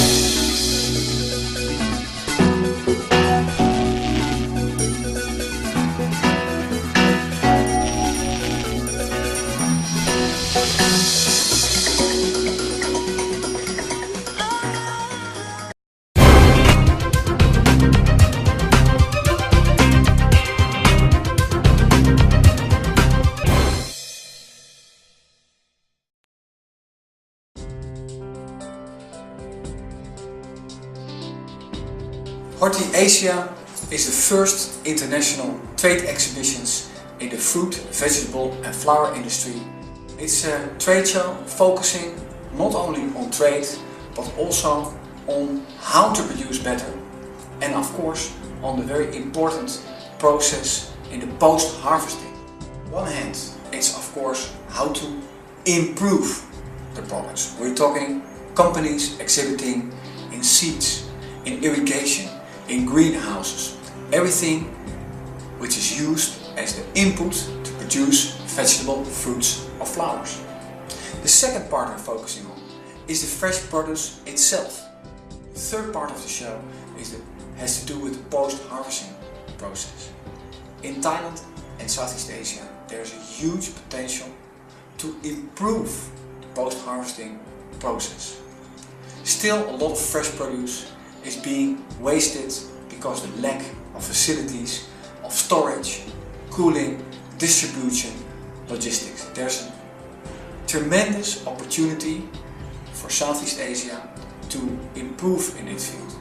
Horti Asia is the first international trade exhibitions in the fruit, vegetable and flower industry. It's a trade show focusing not only on trade but also on how to produce better and of course on the very important process in the post-harvesting. One hand it's of course how to improve the products. We're talking companies exhibiting in seeds, in irrigation, in greenhouses, everything which is used as the input to produce vegetable, fruits or flowers. The second part we're focusing on is the fresh produce itself. The third part of the show is the, has to do with the post-harvesting process. In Thailand and Southeast Asia there's a huge potential to improve the post-harvesting process. Still a lot of fresh produce is being wasted because of the lack of facilities, of storage, cooling, distribution, logistics. There's a tremendous opportunity for Southeast Asia to improve in this field.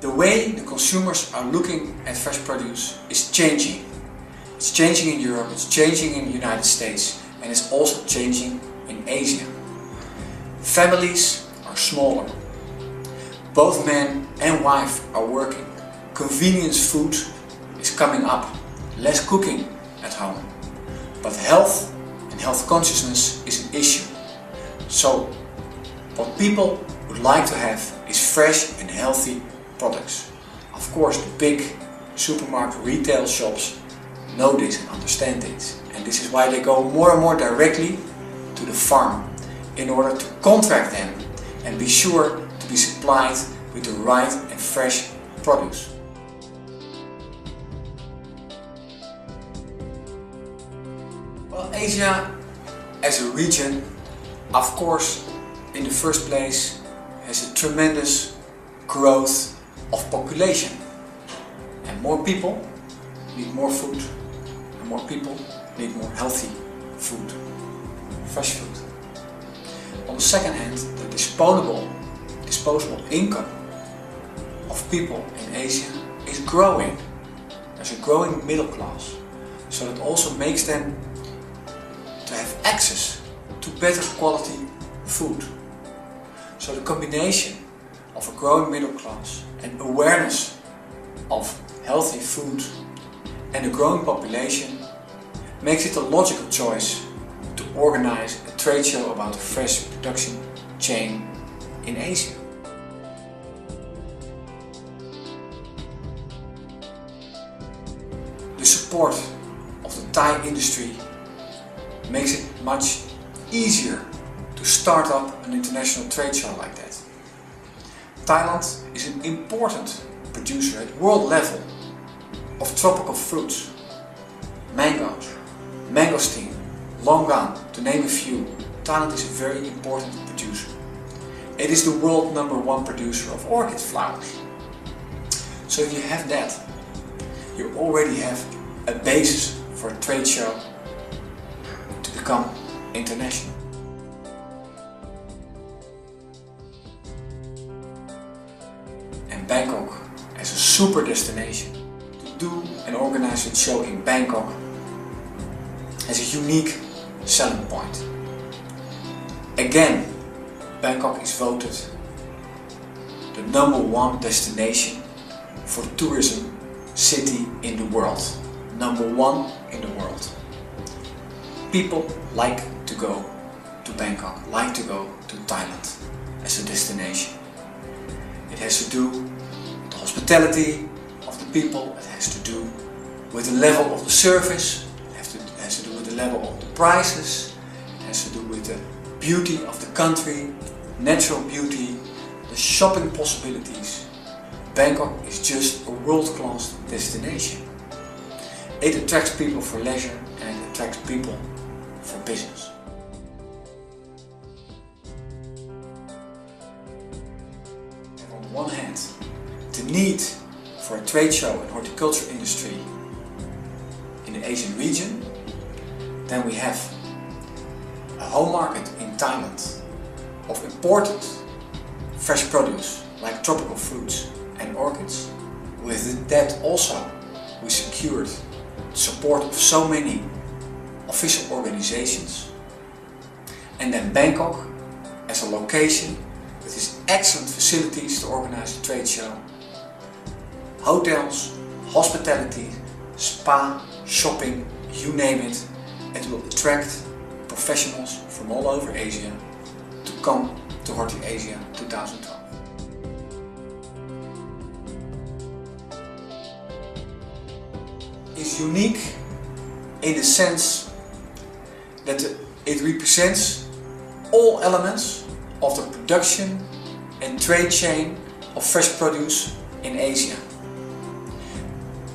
The way the consumers are looking at fresh produce is changing. It's changing in Europe, it's changing in the United States and is also changing in Asia. Families are smaller. Both man and wife are working. Convenience food is coming up. Less cooking at home. But health and health consciousness is an issue. So what people would like to have is fresh and healthy products. Of course the big supermarket retail shops know this and understand this. And this is why they go more and more directly to the farm in order to contract them and be sure to be supplied with the right and fresh produce. Well, Asia as a region, of course, in the first place has a tremendous growth of population. And more people need more food and more people need more healthy food, fresh food. On the second hand, the disposable, disposable income of people in Asia is growing. There's a growing middle class, so that also makes them to have access to better quality food. So the combination of a growing middle class and awareness of healthy food and a growing population makes it a logical choice to organize a trade show about the fresh production chain in Asia. The support of the Thai industry makes it much easier to start up an international trade show like that. Thailand is an important producer at world level of tropical fruits, mangoes, mangosteen, longan, to name a few. Thailand is a very important producer. It is the world number one producer of orchid flowers. So if you have that, you already have a basis for a trade show to become international. And Bangkok as a super destination to do and organize a show in Bangkok has a unique selling point. Again, Bangkok is voted the number one destination for tourism city in the world. Number one in the world. People like to go to Bangkok, like to go to Thailand as a destination. It has to do with the hospitality of the people, it has to do with the level of the service, level of the prices, it has to do with the beauty of the country, natural beauty, the shopping possibilities. Bangkok is just a world-class destination. It attracts people for leisure and it attracts people for business. And on one hand, the need for a trade show and horticulture industry in the Asian region, then we have a home market in Thailand of imported fresh produce like tropical fruits and orchids. With that also we secured support of so many official organizations. And then Bangkok as a location with its excellent facilities to organize a trade show. Hotels, hospitality, spa, shopping, you name it. Will attract professionals from all over Asia to come to Horti Asia 2012. Is unique in the sense that it represents all elements of the production and trade chain of fresh produce in Asia.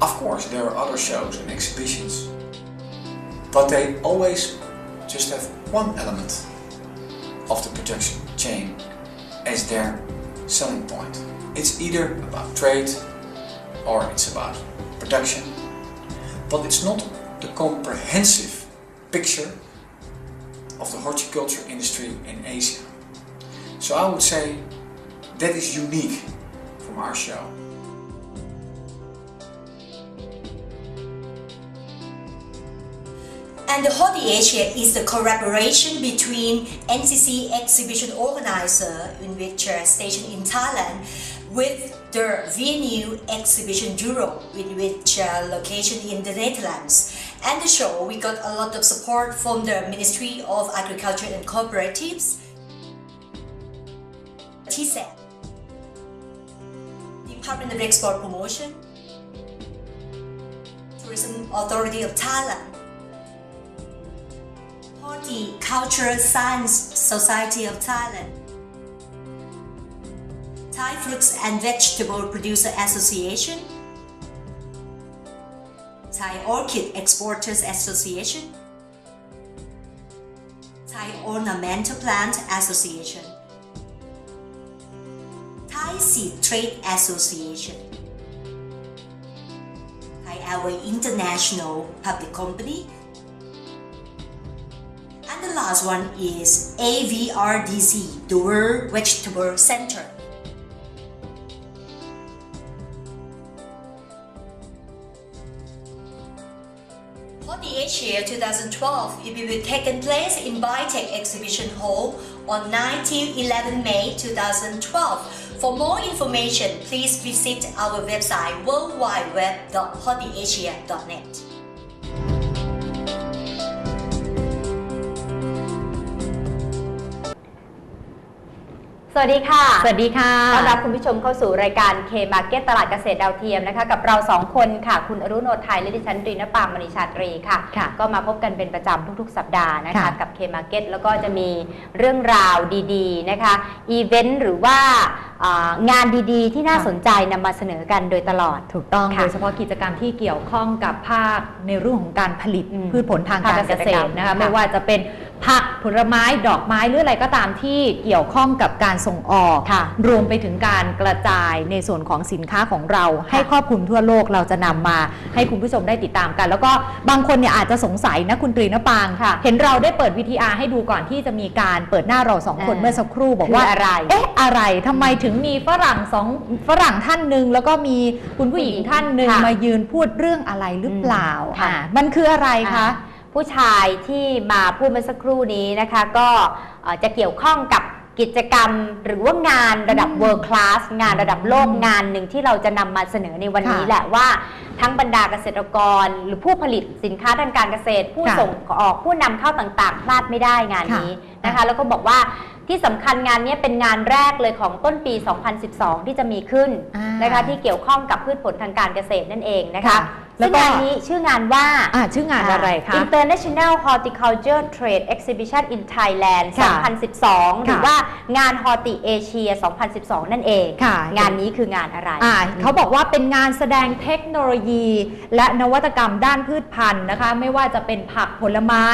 Of course, there are other shows and exhibitions, but they always just have one element of the production chain as their selling point. It's either about trade or it's about production, but it's not the comprehensive picture of the horticulture industry in Asia. So I would say that is unique from our show. And the Hoti Asia is the collaboration between NCC exhibition organizer in which uh, stationed in Thailand with the venue exhibition Europe in which uh, location in the Netherlands. And the show we got a lot of support from the Ministry of Agriculture and Cooperatives, TSET, Department of Export Promotion, Tourism Authority of Thailand, Horticultural Science Society of Thailand, Thai Fruits and Vegetable Producer Association, Thai Orchid Exporters Association, Thai Ornamental Plant Association, Thai Seed Trade Association, Thai Airway International Public Company, the last one is AVRDC, the World Vegetable Center. Hoti Asia 2012 it will be taken place in Bitech Exhibition Hall on 9 till 11 May 2012. For more information, please visit our website worldwideweb.hotiasia.net. วัสดีค่ะ สวัสดีค่ะ ต้อนรับคุณผู้ชมเข้าสู่รายการ K Market ตลาดเกษตรดาวเทียมนะคะ กับเราสองคนค่ะ คุณอรุณโนไทยและดิฉันตรีนปางมณีชาตรีค่ะค่ะ ก็มาพบกันเป็นประจำทุกๆ สัปดาห์นะคะค่ะกับ K Market แล้วก็จะมีเรื่องราวดีๆนะคะ อีเวนต์หรือว่าอ่างานดีๆ ที่น่าค่ะสนใจนำมาเสนอกันโดยตลอด ถูกต้องค่ะโดยเฉพาะกิจกรรมที่เกี่ยวข้องกับภาคในเรื่องของการผลิตอืมพืชผลทางการภาคเกเกษษตตรรนะคะค่ะไม่ว่าจะเป็น ผักผลไม้ดอกไม้หรืออะไรก็ตามที่เกี่ยวข้องกับการส่งออกค่ะรวมไปถึงการกระจายในส่วนของสินค้าของเรา ให้ครอบคลุมทั่วโลกเราจะนำมาให้คุณผู้ชมได้ติดตามกัน แล้วก็บางคนเนี่ยอาจจะสงสัยนะคุณตรีนปางค่ะเห็นเราได้เปิดวิทีอาร์ให้ดูก่อนที่จะมีการเปิดหน้าเราสองคนอ่าเมื่อสักครู่บอกว่าคืออะไรเอ๊ะอะไรทำไมถึงมีฝรั่งสองฝรั่งท่านหนึ่งแล้วก็มีคุณผู้หญิงท่านหนึ่งค่ะมายืนพูดเรื่องอะไรหรือเปล่าอืมค่ะอ่ามันคืออะไรคะอ่า ผู้ชายที่มาพูดเมื่อสักครู่นี้นะคะ ก็เอ่อจะเกี่ยวข้องกับกิจกรรมหรือว่างานระดับอืม world class งานระดับโลกอืมงานหนึ่งที่เราจะนำมาเสนอในวันนี้ค่ะแหละว่าทั้งบรรดาเกษตรกร หรือผู้ผลิตสินค้าทางการเกษตร ผู้ค่ะส่งออกผู้นำเข้าต่างๆ พลาดไม่ได้งานนี้ค่ะนะคะ แล้วก็บอกว่าที่สำคัญงานนี้เป็นงานแรกเลยของต้นปี 2012 ที่จะมีขึ้นอ่านนะคะที่เกี่ยวข้องกับพืชผลทางการเกษตรนั่นเองนะคะค่ะแล้ ซึ่วงก็งานนี้ชื่องานว่าอ่าชื่องานอะไรคะ International Horticulture Trade Exhibition in Thailand ค่ะ2012 หรือค่ะว่างาน Horti Asia 2012 นั่นเองค่ะงานนี้คืองานอะไรอ่าเขาบอกว่าเป็นงานแสดงเทคโนโลยี และนวัตกรรมด้านพืชพันธุ์นะคะ ไม่ว่าจะเป็นผักผลไม้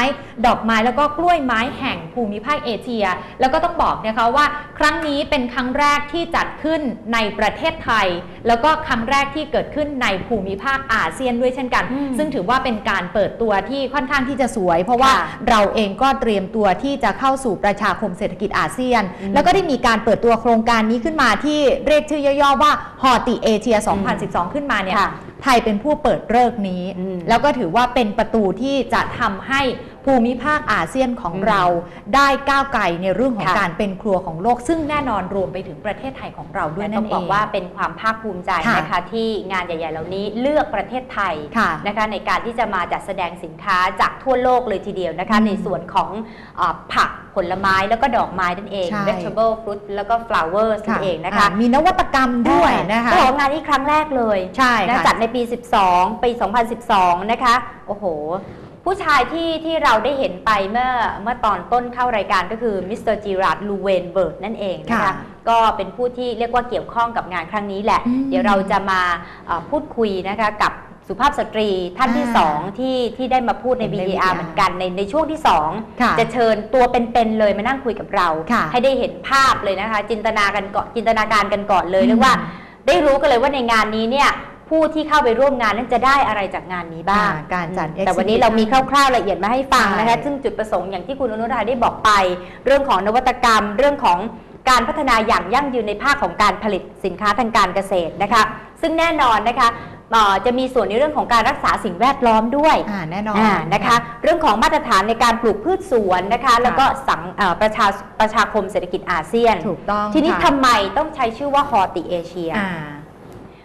ดอกไม้แล้วก็กล้วยไม้แห่งภูมิภาคเอเชีย แล้วก็ต้องบอกนะคะว่าครั้งนี้เป็นครั้งแรกที่จัดขึ้นในประเทศไทย แล้วก็ครั้งแรกที่เกิดขึ้นในภูมิภาคอาเซียนด้วยเช่นกันอืมซึ่งถือว่าเป็นการเปิดตัวที่ค่อนข้างที่จะสวย เพราะว่าค่ะเราเองก็เตรียมตัวที่จะเข้าสู่ประชาคมเศรษฐกิจอาเซียนอืมแล้วก็ได้มีการเปิดตัวโครงการนี้ขึ้นมาที่เรียกชื่อย่อๆว่าฮอติเอเชีย 2012 ขึ้นมาเนี่ยค่ะไทยเป็นผู้เปิดเลิกษ์นี้อืมแล้วก็ถือว่าเป็นประตูที่จะทำให้ ภูมิภาคอาเซียนของอืมเราได้ก้าวไกลในเรื่องของค่ะการเป็นครัวของโลก ซึ่งแน่นอนรวมไปถึงประเทศไทยของเราด้วยและนั่ต้อนงเองบอกว่าเป็นความภาคภูมิใจค่ะนะคะที่งานใหญ่ๆเหล่านี้เลือกประเทศไทยค่ะนะคะในการที่จะมาจัดแสดงสินค้าจากทั่วโลกเลยทีเดียวนะคะอืมในส่วนของอาผักผลไม้แล้วก็ดอกไม้นั่นเองใช่ vegetable fruit แล้วก็ flowers นั่นเองนะคะอ่ามีนวัตกรรมด้วยนะคะก็บอกว่างานนี้ครั้งแรกเลยใช่นะค่ะจัดในปี 12 ปี 2012 นะคะ โอ้โห ผู้ชายที่ที่เราได้เห็นไปเมื่อเมื่อตอนต้นเข้ารายการก็คือมิสเตอร์จีราร์ดลูเวนเบิร์ดนั่นเองนะคะค่ะก็เป็นผู้ที่เรียกว่าเกี่ยวข้องกับงานครั้งนี้แหละอืมเดี๋ยวเราจะมาเอ่อพูดคุยนะคะกับสุภาพสตรีท่านที่อ่า2ที่ที่ได้มาพูดในใน VDR VDR เหมือนกันในในช่วงที่ค่ะ2จะเชิญตัวเป็นๆเลยมานั่งคุยกับเราค่ะให้ได้เห็นภาพเลยนะคะ จินตนากันก่อนจินตนาการกันก่อนเลยอืมเรียกว่าได้รู้กันเลยว่าในงานนี้เนี่ย ผู้ที่เข้าไปร่วมงานนั้นจะได้อะไรจากงานนี้บ้างอ่าการจัดแต่วันนี้เรามีคร่าวๆละเอียดมาให้ฟังนะคะใช่ซึ่งจุดประสงค์อย่างที่คุณอนุราได้บอกไป เรื่องของนวัตกรรม เรื่องของการพัฒนาอย่างยั่งยืนในภาคของการผลิตสินค้าทางการเกษตรนะคะ ซึ่งแน่นอนนะคะเอ่อจะมีส่วนในเรื่องของการรักษาสิ่งแวดล้อมด้วยอ่าแน่นอนอ่านะคะ เรื่องของมาตรฐานในการปลูกพืชสวนนะคะ แล้วก็สังเอ่อประชาประชาคมเศรษฐกิจอาเซียน ถูกต้อง ทีนี้ค่ะทำไมต้องใช้ชื่อว่าฮอติเอเชียอ่า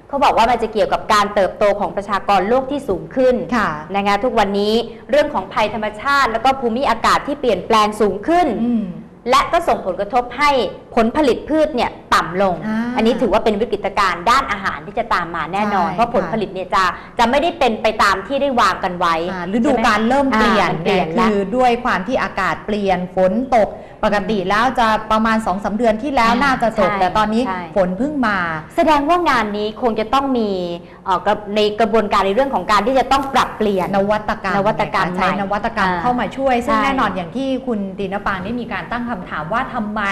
เขาบอกว่ามันจะเกี่ยวกับการเติบโตของประชากรโลกที่สูงขึ้นค่ะนะคะทุกวันนี้เรื่องของภัยธรรมชาติ แล้วก็ภูมิอากาศที่เปลี่ยนแปลงสูงขึ้นอืม และก็ส่งผลกระทบให้ผลผลิตพืชเนี่ยต่ำลง อ่าอันนี้ถือว่าเป็นวิกฤตการณ์ด้านอาหารที่จะตามมาแน่นอน ใช่เพราะผลค่ะ ผลิตเนี่ยจะจะไม่ได้เป็นไปตามที่ได้วางกันไว้ อ่าฤดูการเริ่มเปลี่ยนอ่ามันเปลี่ยนไงแล้ว คือด้วยความที่อากาศเปลี่ยนฝนตกปกติแล้วจะประมาณ2อสเดือนที่แล้วอ่าน่าจะตก ใช่แต่ตอนนี้ใช่ ฝนเพิ่งมา แสดงว่างานนี้คงจะต้องมีเอ่อกระในกระบวนการในเรื่องของการที่จะต้องปรับเปลี่ยน นวัตกรรมนวัตกรรมใช้ใหม่นวัตกรรมอ่าเข้ามาช่วย ซึ่งใช่แน่นอนอย่างที่คุณตีนปางได้มีการตั้งคำถามว่าทำไม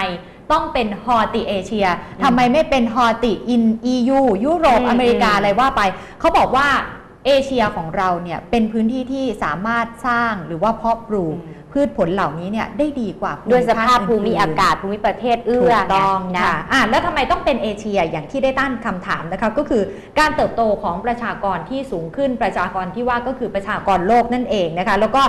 ต้องเป็นฮอติเอเชียทำไมไม่เป็นฮอติอิน EU ยุโรปอืมอเมริกาอืมอะไรว่าไป เขาบอกว่าเอเชียของเราเนี่ยเป็นพื้นที่ที่สามารถสร้างหรือว่าเพาะปลูกอืม พืชผลเหล่านี้เนี่ยได้ดีกว่าภูมิด้วยสภาพคภูมิอื่นๆอากาศภูมิประเทศเอื้ถูอกต้องไงนะค่ะอะแล้วทำไมต้องเป็นเอเชียอย่างที่ได้ตั้งคำถามนะคะก็คือการเติบโตของประชากรที่สูงขึ้นประชากรที่ว่าก็คือประชากรโลกนั่นเองนะคะแล้วก็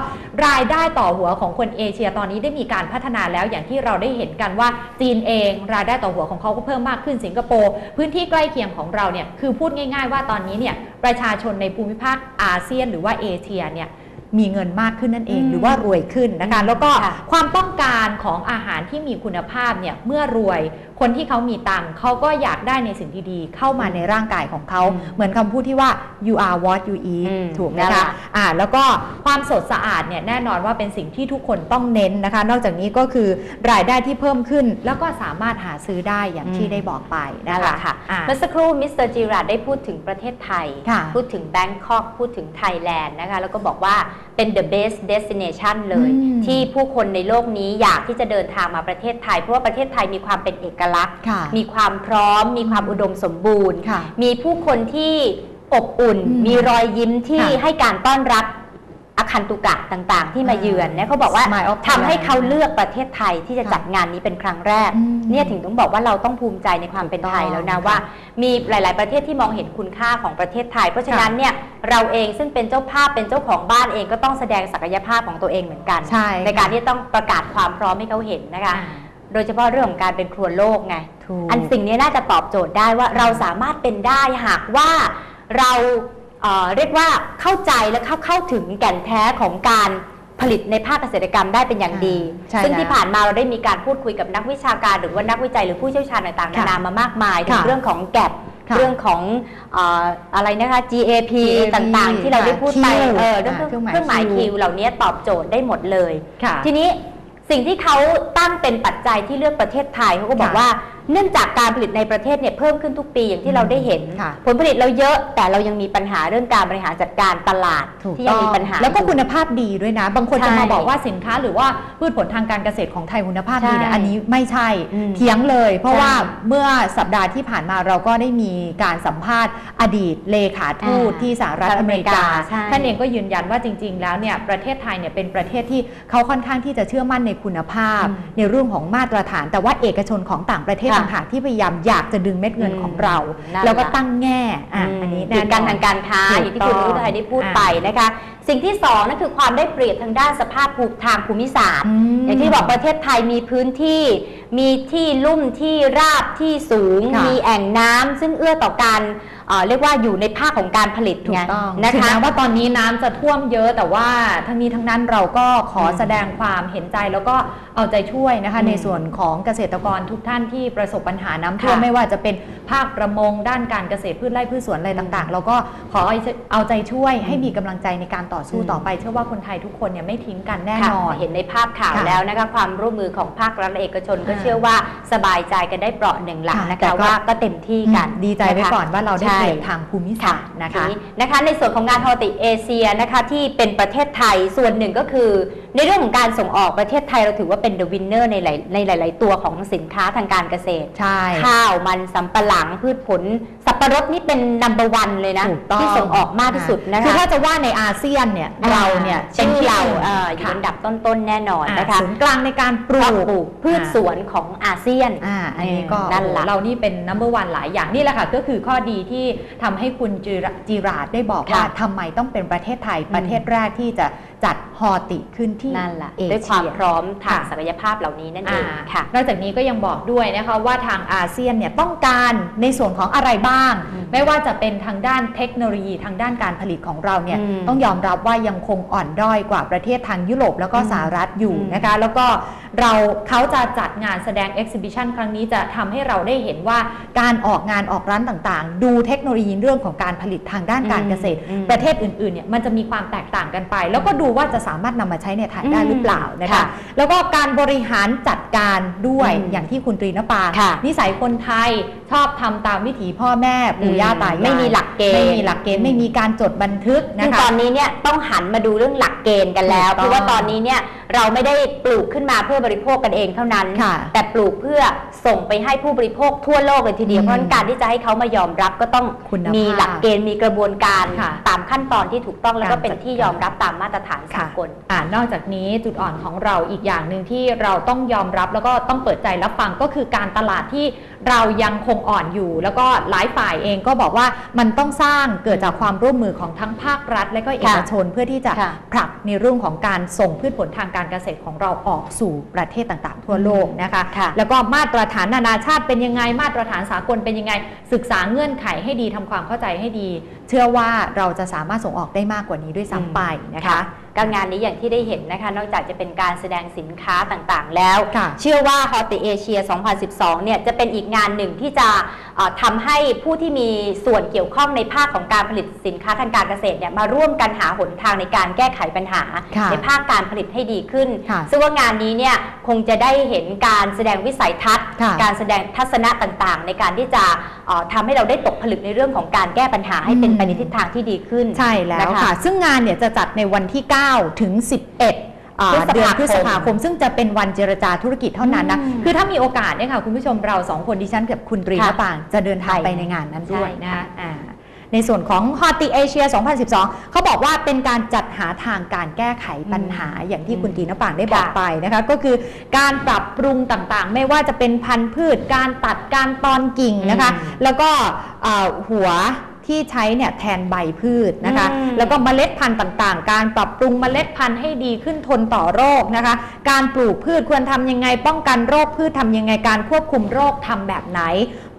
รายได้ต่อหัวของคนเอเชียตอนนี้ได้มีการพัฒนาแล้วอย่างที่เราได้เห็นกันว่าจีนเอง รายได้ต่อหัวของเขาก็เพิ่มมากขึ้นสิงคโปร์พื้นที่ใกล้เคียงของเราเนี่ยคือพูดง่าย ๆ ว่าตอนนี้เนี่ยประชาชนในภูมิภาคอาเซียน หรือว่าเอเชียเนี่ย มีเงินมากขึ้นนั่นเองอืมหรือว่ารวยขึ้นนะคะ แล้วก็ค่ะความต้องการของอาหารที่มีคุณภาพเนี่ยเมื่อรวย คนที่เขามีตังค์เขาก็อยากได้ในสิ่งที่ดีเข้ามาในร่างกายของเขาอืมเหมือนคำพูดที่ว่า you are what you อื eat มถูกไหมนั่นแหคะละอ่าแล้วก็ความสดสะอาดเนี่ยแน่นอนว่าเป็นสิ่งที่ทุกคนต้องเน้นนะคะ นอกจากนี้ก็คือรายได้ที่เพิ่มขึ้น แล้วก็สามารถหาซื้อได้อย่างที่ได้บอกไปนั่นะนแหคะละค่ะอ่าเมื่อสักครู่มิสเตอร์จิราดได้พูดถึงประเทศไทยค่ะพูดถึงแบงคอกพูดถึงไทยแลนด์นะคะแล้วก็บอกว่าเป็น the best destination เลยอืมที่ผู้คนในโลกนี้อยากที่จะเดินทางมาประเทศไทย เพราะว่าประเทศไทยมีความเป็นเอกลักษณ์ค่ะมีความพร้อม มีความอุดมสมบูรณ์ค่ะมีผู้คนที่อบอุ่นอืมมีรอยยิ้มที่ค่ะให้การต้อนรับอคันตุกะต่างๆ ที่มาเยือนเนี่ยเขาบอกว่า Smile of ทำให้ Thailand เขาเลือกประเทศไทยที่จะค่ะจัดงานนี้เป็นครั้งแรกอืมเนี่ยถึงต้องบอกว่าเราต้องภูมิใจในความเป็นไทยแล้วนะถูกต้องว่า มีหลาย ๆ ประเทศที่มองเห็นคุณค่าของประเทศไทย เพราะฉะนั้นเนี่ยเราเองซึ่งเป็นเจ้าภาพเป็นเจ้าของบ้านเองก็ต้องแสดงศักยภาพของตัวเองเหมือนกันใช่ในการที่ต้องประกาศความพร้อมให้เขาเห็นนะคะอ่า โดยเฉพาะเรื่องของการเป็นครัวโลกไง ถูก อันสิ่งนี้น่าจะตอบโจทย์ได้ว่าเราสามารถเป็นได้หากว่าเราเอ่อเรียกว่าเข้าใจและเข้าเข้าถึงแก่นแท้ของการผลิตในภาคเกษตรกรรมได้เป็นอย่างดี ใช่ซึ่งแล้วที่ผ่านมาเราได้มีการพูดคุยกับนักวิชาการหรือว่านักวิจัยหรือผู้เชี่ยวชาญต่างๆนาค่ะนามามากมายถึงค่ะเรื่องของแกลบค่ะเรื่องของเอ่ออะไรนะคะ GAP GAP ต่างๆ ที่เราได้พูดไปค่ะเออเรื่องอ่าเครื่องเครื่องหมายเครื่องหมาย Q คิวเหล่านี้ตอบโจทย์ได้หมดเลย ค่ะ ทีนี้ สิ่งที่เขาตั้งเป็นปัจจัยที่เลือกประเทศไทยเขาก็บอกค่ะว่า เนื่องจากการผลิตในประเทศเนี่ยเพิ่มขึ้นทุกปีอย่างที่เราได้เห็น ค่ะ ผลผลิตเราเยอะแต่เรายังมีปัญหาเรื่องการบริหารจัดการตลาดถูกที่ยังมีปัญหาแล้วก็อยู่ คุณภาพดีด้วยนะ บางคนใช่จะมาบอกว่าสินค้าหรือว่าพืชผลทางการเกษตรของไทยคุณภาพดีเนี่ยใช่อันนี้ไม่ใช่อืมเถียงเลย เพราะใช่ว่าเมื่อสัปดาห์ที่ผ่านมาเราก็ได้มีการสัมภาษณ์อดีตเลขาทูตอ่าที่สหรัฐอเมริกาใช่ ท่านเองก็ยืนยันว่าจริง ๆ แล้วเนี่ยประเทศไทยเนี่ยเป็นประเทศที่เขาค่อนข้างที่จะเชื่อมั่นในคุณภาพอืมในเรื่องของมาตรฐาน แต่ว่าเอกชนของต่างประเทศค่ะต่างหากที่พยายามอยากจะดึงเม็ดเงินอืมของเรานั่นแล้วก็แหละตั้งแง่อะมอันนี้กีแน่ดนกันอนทางการค้าถูกอย่างที่คุณต้องรุไทยได้พูดอ่าไปนะคะ สิ่งที่สองนั่นคือความได้เปรียบทางด้านสภาพภูมิทางภูมิศาสตร์อืมอย่างที่บอกประเทศไทยมีพื้นที่ มีที่ลุ่มที่ราบที่สูงค่ะมีแอ่งน้ำซึ่งเอื้อต่อการเอ่อเรียกว่าอยู่ในภาคของการผลิตถูไงกต้องนะถึงคะแม้ว่าตอนนี้น้ำจะท่วมเยอะแต่ว่าทั้งนี้ทั้งนั้นเราก็ขออืมแสดงความเห็นใจแล้วก็เอาใจช่วยนะคะอืมในส่วนของเกษตรกรทุกท่านที่ประสบปัญหาน้ำท่วมค่ะไม่ว่าจะเป็นภาคประมงด้านการเกษตรพืชไร่พืชสวนอะไรต่างๆ เราก็ขอเอาใจช่วยให้มีกำลังใจในการต่อสู้อืมต่อไปเชื่อว่าคนไทยทุกคนเนี่ยไม่ทิ้งกันแน่ค่ะนอน เห็นในภาพข่าวค่ะแล้วนะคะความร่วมมือของภาครัฐและเอกชนก็อ่าเชื่อว่าสบายใจกันได้เปราะหนึ่งหลังค่ะนะแต่คะก็ว่าก็เต็มที่กันดีใจไว้ะคะก่อนว่าเราได้ใช่เปรียบทางภูมิศาสตร์นะคะทีนะคะในส่วนของงานฮอลติเอเชียนะคะที่เป็นประเทศไทยส่วนหนึ่งก็คือ ในเรื่องของการส่งออกประเทศไทยเราถือว่าเป็นเดอะวินเนอร์ในหลายในหลาย ๆ ตัวของสินค้าทางการเกษตรใช่ข้าวมันสำปะหลังพืชผลสับ ปะรดนี่เป็นนัมเบอร์วันเลยนะถูกต้องที่ส่งออกมากที่สุดนะคะคือถ้าจะว่าในอาเซียนเนี่ยเราเนี่ยเป็นที่เราหนึ่งเอ่ออยู่ค่ะอันดับต้นๆแน่นอนอ่านะคะศูนย์กลางในการปลูเพาะกปลูกพืชสวนของอาเซียนอ่าอันนี้ก็นั่นแหละเรานี่เป็น number one หลายอย่างนี่แหละค่ะ ก็คือข้อดีที่ทำให้คุณจิราจิราดได้บอกว่าค่ะทำไมต้องเป็นประเทศไทยอืมประเทศแรกที่จะ จัดฮอติขึ้นที่นั่นแหละเอด้วยคเชีวามยพร้อมทางค่ะศักยภาพเหล่านี้นั่นเองอ่าค่ะนอกจากนี้ก็ยังบอกด้วยนะคะว่าทางอาเซียนเนี่ยต้องการในส่วนของอะไรบ้างอืมไม่ว่าจะเป็นทางด้านเทคโนโลยีทางด้านการผลิตของเราเนี่ยอืมต้องยอมรับว่ายังคงอ่อนด้อยกว่าประเทศทางยุโรปแล้วก็อืมสหรัฐอยู่อืมนะคะแล้วก็เราเขาจะจัดงานแสดง exhibition ครั้งนี้จะทำให้เราได้เห็นว่าการออกงานออกร้านต่างๆ ดูเทคโนโลยีเรื่องของการผลิตทางด้านการเกษตรอืมประเทศอื่นๆเนี่ยมันจะมีความแตกต่างกันไป แล้วก็ดูว่าจะสามารถนำมาใช้ในไทยได้หรือเปล่านะคะค่ะแล้วก็การบริหารจัดการด้วยอืมอย่างที่คุณตรีนปาค่ะนิสัยคนไทย ชอบทำตามวิถีพ่อแม่ปู่ย่าตายายไม่มีหลักเกณฑ์ไม่มีหลักเกณฑ์ไม่มีการจดบันทึกนะซึ่งคะตอนนี้เนี่ยต้องหันมาดูเรื่องหลักเกณฑ์กันแล้วถูกต้องเพราะว่าตอนนี้เนี่ยเราไม่ได้ปลูกขึ้นมาเพื่อบริโภคกันเองเท่านั้นค่ะแต่ปลูกเพื่อส่งไปให้ผู้บริโภคทั่วโลกเลยทีเดียวอืมเพราะฉะนั้นการที่จะให้เขามายอมรับก็ต้องคุณภาพมีหลักเกณฑ์มีกระบวนการค่ะตามขั้นตอนที่ถูกต้องแล้วก็การเป็นจัดที่การยอมรับตามมาตรฐานสากลอ่านอกจากนี้จุดอ่อนของเราอีกอย่างหนึ่งที่เราต้องยอมรับแล้วก็ต้องเปิดใจรับฟังก็คือการตลาดที่เรายังคงอ่อนอยู่ แล้วก็หลายฝ่ายเองก็บอกว่ามันต้องสร้างเกิดจากความร่วมมือของทั้งภาครัฐ และก็เอกชนเพื่อที่จะค่ะผลักในเรื่องของการส่งพืชผลทางการเกษตรของเราออกสู่ประเทศต่างๆ ทั่วโลกนะคะค่ะแล้วก็มาตรฐานนานาชาติเป็นยังไงมาตรฐานสากลเป็นยังไง ศึกษาเงื่อนไขให้ดีทำความเข้าใจให้ดี เชื่อว่าเราจะสามารถส่งออกได้มากกว่านี้ด้วยซ้ำไปนะคะการงานนี้อย่างที่ได้เห็นนะคะ นอกจากจะเป็นการแสดงสินค้าต่างๆ แล้วค่ะเชื่อว่า h o t เอเชีย 2012 เนี่ยจะเป็นอีกงานหนึ่งที่จะเอ่อทำให้ผู้ที่มีส่วนเกี่ยวข้องในภาคของการผลิตสินค้าทางการเกษตรเนี่ยมาร่วมกันหาหนทางในการแก้ไขปัญหาค่ะในภาคการผลิตให้ดีขึ้นค่ะซึ่งว่างานนี้เนี่ยคงจะได้เห็นการแสดงวิสัยทัศน์ค่ะการแสดงทัศนะต่างๆ ในการที่จะเอ่อทำให้เราได้ตกผลึกในเรื่องของการแก้ปัญหาให้เป็นไปในทิศทางที่ดีขึ้นใช่แล้วนค่ะ ซึ่งงานเนี่ยจะจัดในวันที่ 9 ถึง 11อ่าพฤษภาคมเดือนพฤษภาคมซึ่งจะเป็นวันเจรจาธุรกิจเท่านั้นนะอืมคือถ้ามีโอกาสเนี่ยค่ะคุณผู้ชมเราสองคนดิฉันกับคุณตรีค่ะมะปางจะเดินทางไปไปในงานนั้นด้วยใช่นะค่ะอ่าในส่วนของ h o t เอเชีย 2012 เขาบอกว่าเป็นการจัดหาทางการแก้ไขปัญหาอย่างที่คุณตรีนปางได้บอกค่ะไปนะคะก็คือการปรับปรุงต่างๆ ไม่ว่าจะเป็นพันธุ์พืช การตัดการตอนกิ่งนะคะอืมแล้วก็เอ่อหัว ที่ใช้เนี่ยแทนใบพืชนะคะอืมแล้วก็เมล็ดพันธุ์ต่างๆ การปรับปรุงเมล็ดพันธุ์ให้ดีขึ้นทนต่อโรคนะคะ การปลูกพืชควรทำยังไง ป้องกันโรคพืชทำยังไง การควบคุมโรคทำแบบไหน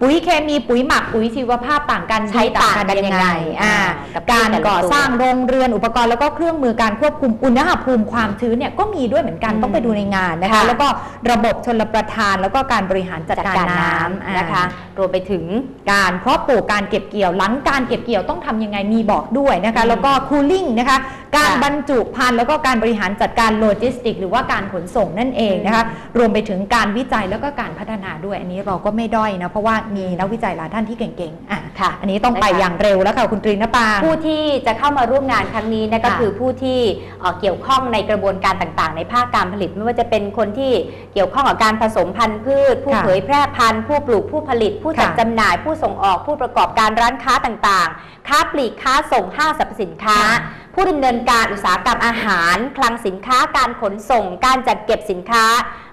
ปุ๋ยเคมีปุ๋ยหมักปุ๋ยชีวภาพต่างกันใช้ต่างกันยังไงอ่ากับการแต่ละก่อตัวสร้างโรงเรือนอุปกรณ์แล้วก็เครื่องมือการควบคุมอุณหภูมิความชื้นเนี่ยก็มีด้วยเหมือนกันอืมต้องไปดูในงานนะคะค่ะแล้วก็ระบบชลประทานแล้วก็การบริหารจัดจัดการการน้น้ำำอ่านะคะรวมไปถึงการเพาะปลูกการเก็บเกี่ยวหลังการเก็บเกี่ยวต้องทำยังไงมีบอกด้วยนะคะอืมแล้วก็คูลิ่งนะคะ การค่ะบรรจุภัณฑ์แล้วก็การบริหารจัดการโลจิสติก หรือว่าการขนส่งนั่นเองนะคะรวมไปถึงการวิจัยแล้วก็การพัฒนาด้วย อันนี้เราก็ไม่ด้อยนะเพราะว่ามีนักวิจัยหลายท่านที่เก่งๆอะค่ะ อันนี้ต้องไปนะคะอย่างเร็วแล้วค่ะคุณตรีนปาผู้ที่จะเข้ามาร่วมงานครั้งนี้นะก็ค่ะคือผู้ที่เอ่อเกี่ยวข้องในกระบวนการต่างๆ ในภาคการผลิตไม่ว่าจะเป็นคนที่เกี่ยวข้องกับการผสมพันธุ์พืช ผู้ค่ะเผยแพร่พันธุ์ผู้ปลูกผู้ผลิต ผู้จัดค่ะจำหน่าย ผู้ส่งออกผู้ประกอบการร้านค้าต่างๆ ค้าปลีกค้าส่งห้างสรรพสินค้าค่ะผู้ดำเนินการอุตสาหกรรมอาหาร คลังสินค้าการขนส่ง การจัดเก็บสินค้า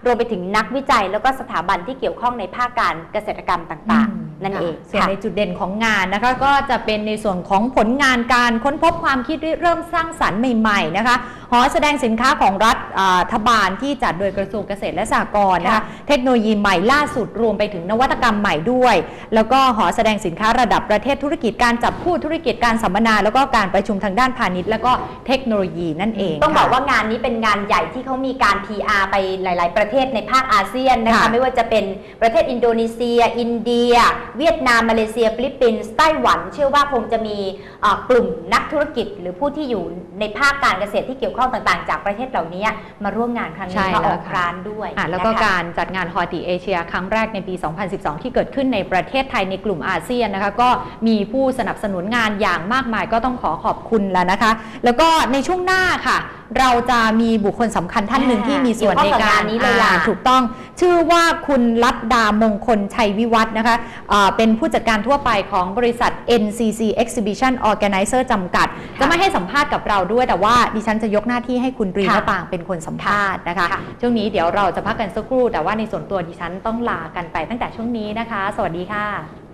รวมไปถึงนักวิจัย แล้วก็สถาบันที่เกี่ยวข้องในภาคการเกษตรกรรมต่างๆ นั่นเองส่วนค่ะในจุดเด่นของงานนะคะก็จะเป็นในส่วนของผลงานการค้นพบความคิดริเริ่มสร้างสรรค์ใหม่ ๆ นะคะหอแสดงสินค้าของรัฐอ่ารัฐบาลที่จัดโดยกระทรวงเกษตรและสหกรณ์นะคะค่ะเทคโนโลยีใหม่ล่าสุดรวมไปถึงนวัตกรรมใหม่ด้วย แล้วก็หอแสดงสินค้าระดับประเทศธุรกิจการจับคู่ธุรกิจการสัมมนา แล้วก็การประชุมทางด้านพาณิชย์ แล้วก็เทคโนโลยีนั่นเอง ต้องค่ะบอกว่างานนี้เป็นงานใหญ่ที่เขามีการ PR ไปหลาย ๆ ประเทศในภาคอาเซียนนะคะค่ะไม่ว่าจะเป็นประเทศอินโดนีเซีย อินเดีย เวียดนามมาเลเซียฟิลิปปินส์ไต้หวัน เชื่อว่าคงจะมีเอ่อกลุ่มนักธุรกิจ หรือผู้ที่อยู่ในภาคการเกษตรที่เกี่ยวข้องต่างๆ จากประเทศเหล่านี้มาร่วมงานครั้งใช่นี้มาแล้อวอกค่ะร้านด้วยอะแล้วก็นะคะการจัดงานฮอติเอเชียครั้งแรกในปี 2012 ที่เกิดขึ้นในประเทศไทยในกลุ่มอาเซียนนะคะก็มีผู้สนับสนุนงานอย่างมากมายก็ต้องขอขอบคุณแล้วนะคะ แล้วก็ในช่วงหน้าค่ะเราจะมีบุคคลสำคัญท่านหนึ่งอ่าที่มีส่วนในเกี่ยวข้องกับการงานนี้เลยล่ะอ่าถูกต้อง ชื่อว่าคุณลัดดามงคลชัยวิวัฒน์นะคะอ่าเป็นผู้จัดการทั่วไปของบริษัท NCC Exhibition Organizer จำกัด จะไม่ให้สัมภาษณ์กับเราด้วย แต่ว่าดิฉันจะยกหน้าที่ให้คุณตรีค่ะมะปางเป็นคนสัมภาษณ์นะคะค่ะช่วงนี้เดี๋ยวเราจะพักกันสักครู่ แต่ว่าในส่วนตัวดิฉันต้องลากันไปตั้งแต่ช่วงนี้นะคะ สวัสดีค่ะ